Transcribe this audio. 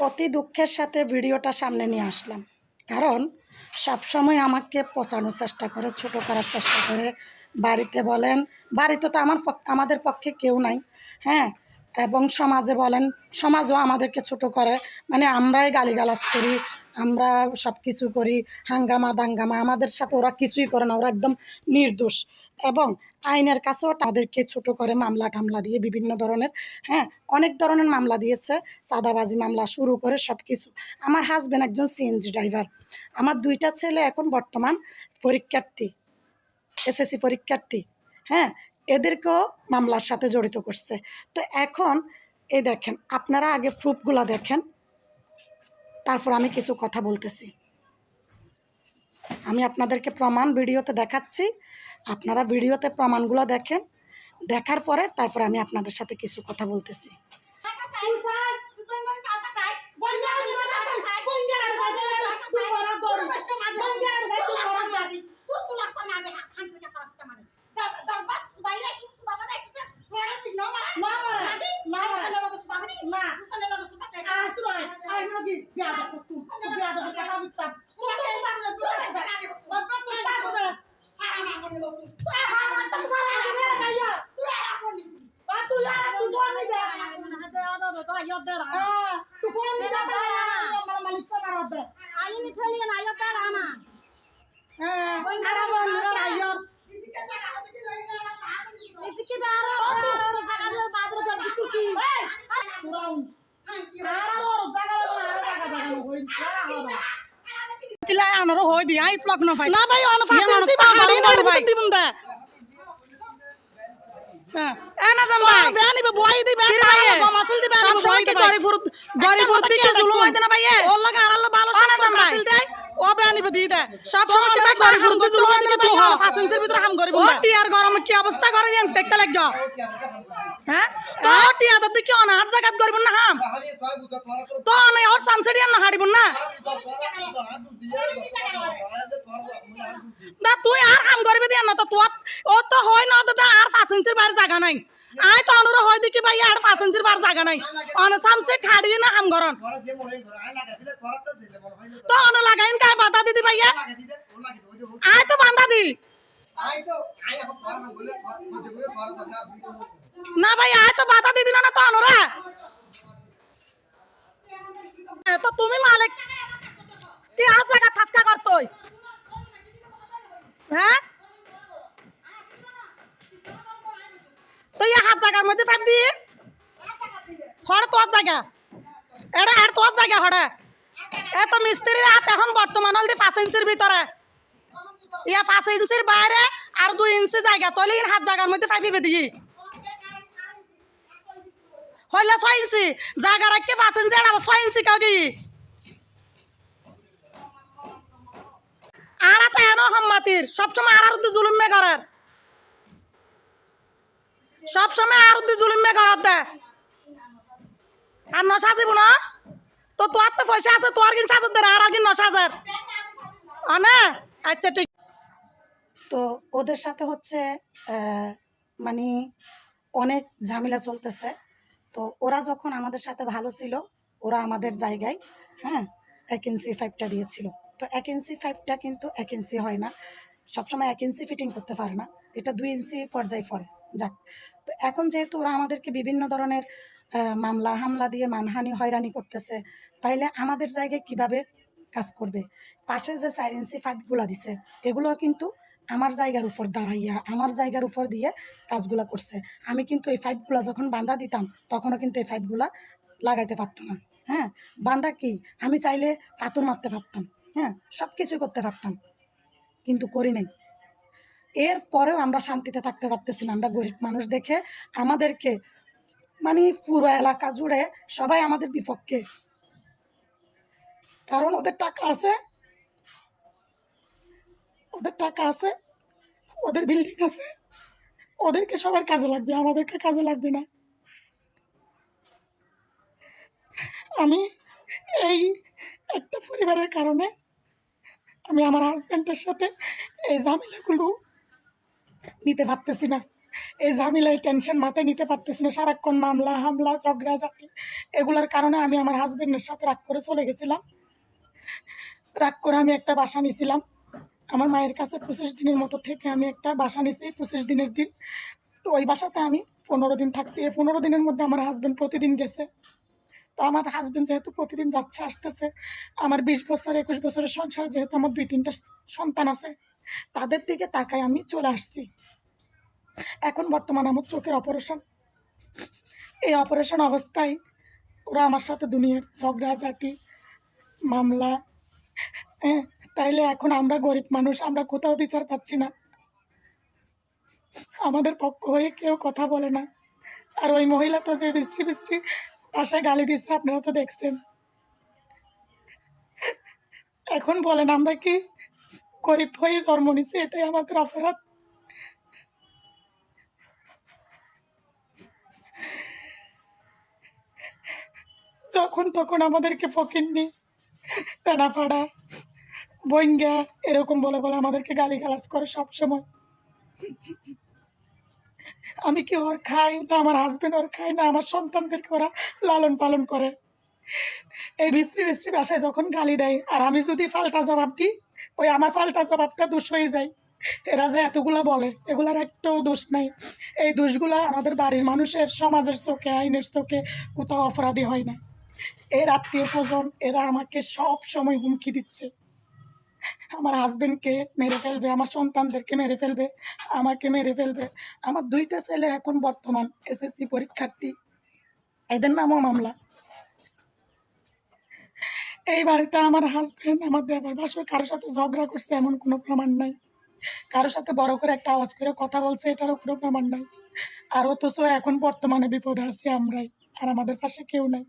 অতি দুঃখের সাথে ভিডিওটা সামনে নিয়ে আসলাম। কারণ সবসময় আমাকে পচানোর চেষ্টা করে, ছোট করার চেষ্টা করে। বাড়িতে বলেন, বাড়িতে তো আমার আমাদের পক্ষে কেউ নাই হ্যাঁ? এবং সমাজে বলেন, সমাজও আমাদেরকে ছোট করে। মানে আমরাই গালিগালাজ করি আমরা সব কিছু করি, হাঙ্গামা দাঙ্গামা, আমাদের সাথে ওরা কিছুই করে না, ওরা একদম নির্দোষ। এবং আইনের কাছেও তাদেরকে ছোট করে মামলা টামলা দিয়ে বিভিন্ন ধরনের হ্যাঁ অনেক ধরনের মামলা দিয়েছে সাদাবাজি মামলা শুরু করে সব কিছু আমার হাজব্যান্ড একজন সিএনজি ড্রাইভার আমার দুইটা ছেলে এখন বর্তমান পরীক্ষার্থী এসএসসি পরীক্ষার্থী হ্যাঁ এদেরকেও মামলার সাথে জড়িত করছে। তো এখন, এই দেখেন, আপনারা আগে প্রুফগুলো দেখেন। তারপর আমি কিছু কথা বলতেছি আমি আপনাদেরকে প্রমাণ ভিডিওতে দেখাচ্ছি আপনারা ভিডিওতে প্রমাণগুলো দেখেন দেখার পরে তারপর আমি আপনাদের সাথে কিছু কথা বলতেছি এসিকে বারো বারো জায়গা দিয়ে বাদরু করে বিকুটি কিলা আনারো হই দি তুই আর হাম করবি দিয়া না তো তোর ও তো হয় না, দাদা, আর পাঁচ ইঞ্চির বার জায়গা নাই। আই তো অনুরো হয় দেখি ভাই, আর পাঁচ ইঞ্চির বার জায়গা নাই। অন সামসে ঠাড়ি না হাম গরন তো অন লাগাইন কাই বাধা দিদি ভাইয়া। আই তো বান্ধা দি। না ভাই, আয় তো বাধা দিদি না তো অনুরা তো তুমি মালিক। কি আর জায়গা থাসকা করতই হ্যাঁ তো ইয়ে হাত জায়গার মধ্যে ফাইভ দিয়ে হড় তোর জায়গা? এটা আর তোর জায়গা হড়ে এ তো মিস্ত্রির হাত এখন বর্তমান হলদি পাঁচ ইঞ্চির ভিতরে। ইয়া পাঁচ ইঞ্চির বাইরে আর দুই ইঞ্চি জায়গা। তলে হাত জায়গার মধ্যে ফাইফিবে দিয়ে হইলে ছয় ইঞ্চি। জায়গা রাখকে পাঁচ ইঞ্চি আবার ছয় ইঞ্চি কাউ কি আর তো এনো সম্মাতির সবসময় আর আর জুলুম মে করার সবসময় আর উদ্দি জুলুম করার দে। আর ন সাজিব না তো তোর তো পয়সা আছে, তোর কিন সাজার দে, আর কিন ন সাজার আনে আচ্ছা ঠিক। তো ওদের সাথে হচ্ছে মানে অনেক ঝামেলা চলতেছে। তো ওরা যখন আমাদের সাথে ভালো ছিল, ওরা আমাদের জায়গায় হ্যাঁ ইঞ্চি ফাইভটা দিয়েছিল। তো এক ইঞ্চি ফাইভটা কিন্তু এক ইঞ্চি হয় না। সবসময় এক ইঞ্চি ফিটিং করতে পারে না। এটা দুই ইঞ্চি পর্যায়ে পড়ে। যাক। তো এখন যেহেতু ওরা আমাদেরকে বিভিন্ন ধরনের মামলা, হামলা দিয়ে মানহানি, হয়রানি করতেছে, তাইলে আমাদের জায়গায় কীভাবে কাজ করবে? পাশে যে ইঞ্চি ফাইভগুলো দিছে এগুলো কিন্তু আমার জায়গার উপর দাঁড়াইয়া, আমার জায়গার উপর দিয়ে কাজগুলো করছে। আমি কিন্তু এই পাইপগুলো যখন বান্ধা দিতাম, তখনও কিন্তু এই পাইপগুলা লাগাইতে পারতো না। হ্যাঁ বান্ধা কি? আমি চাইলে পাথর মারতে পারতাম। হ্যাঁ সব কিছুই করতে পারতাম। কিন্তু করি নাই। এর পরেও আমরা শান্তিতে থাকতে পারতেছি না। আমরা গরিব মানুষ দেখে আমাদেরকে মানে পুরো এলাকা জুড়ে সবাই আমাদের বিপক্ষে। কারণ ওদের টাকা আছে। ওদের টাকা আছে। ওদের বিল্ডিং আছে। ওদেরকে সবার কাজে লাগবে, আমাদেরকে কাজে লাগবে না। আমি এই একটা পরিবারের কারণে আমি আমার হাজব্যান্ডের সাথে এই ঝামেলাগুলো নিতে পারতেছি না। এই ঝামেলায় টেনশন মাথায় নিতে পারতেছি না। সারাক্ষণ মামলা, হামলা ঝগড়া ঝাঁটি এগুলার কারণে আমি আমার হাজবেন্ডের সাথে রাগ করে চলে গেছিলাম। রাগ করে আমি একটা বাসা নিয়েছিলাম আমার মায়ের কাছে পঁচিশ দিনের মতো থেকে আমি একটা বাসা নিয়েছি পঁচিশ দিনের দিন। তো ওই বাসাতে আমি পনেরো দিন থাকছি। এই পনেরো দিনের মধ্যে আমার হাজবেন্ড প্রতিদিন গেছে। তো আমার হাজবেন্ড যেহেতু প্রতিদিন যাচ্ছে, আসতেছে, আমার বিশ বছর, একুশ বছরের সংসার যেহেতু আমার দুই তিনটা সন্তান আছে তাদের দিকে তাকায় আমি চলে আসছি। এখন বর্তমানে আমার চোখের অপারেশন। এই অপারেশন অবস্থায় ওরা আমার সাথে দুনিয়ার ঝগড়াঝাটি, মামলা হ্যাঁ তাইলে এখন আমরা গরিব মানুষ, আমরা কোথাও বিচার পাচ্ছি না। আমাদের পক্ষ হয়ে কেউ কথা বলে না। আর ওই মহিলা তো যে বিশ্রী বিশ্রী ভাষায় গালি দিচ্ছে আপনারা তো দেখছেন। এখন বলেন, আমরা কি গরিব হয়ে জন্ম নিছি, এটাই আমাদের অপরাধ। যখন তখন আমাদেরকে ফকিননি টানাফাড়া বইঙ্গা, এরকম বলে বলে আমাদেরকে গালি গালাজ করে সবসময়। আমি কি ওর খাই না আমার হাজবেন্ড ওর খাই না আমার সন্তানদেরকে ওরা লালন পালন করে? এই বিশ্রী বিশ্রী বাসায় যখন গালি দেয়, আর আমি যদি ফাল্টা জবাব দিই ওই আমার ফাল্টা জবাবটা দোষ হয়ে যায়। এরা যে এতগুলো বলে, এগুলার একটাও দোষ নাই। এই দোষগুলা আমাদের বাড়ির মানুষের, সমাজের চোখে, আইনের চোখে কোথাও অপরাধী হয় না। এর আত্মীয় স্বজন, এরা আমাকে সব সময় হুমকি দিচ্ছে। আমার হাজবেন্ডকে মেরে ফেলবে, আমার সন্তানদেরকে মেরে ফেলবে, আমাকে মেরে ফেলবে। আমার দুইটা ছেলে এখন বর্তমান এসএসসি পরীক্ষার্থী। এদের নামও মামলা। এই বাড়িতে আমার হাজবেন্ড আমার দেবার বাসর কারোর সাথে ঝগড়া করছে এমন কোনো প্রমাণ নাই। কারোর সাথে বড় করে একটা আওয়াজ করে কথা বলছে, এটারও কোনো প্রমাণ নাই। আর অথচ এখন বর্তমানে বিপদে আছি আমরাই, আর আমাদের পাশে কেউ নাই।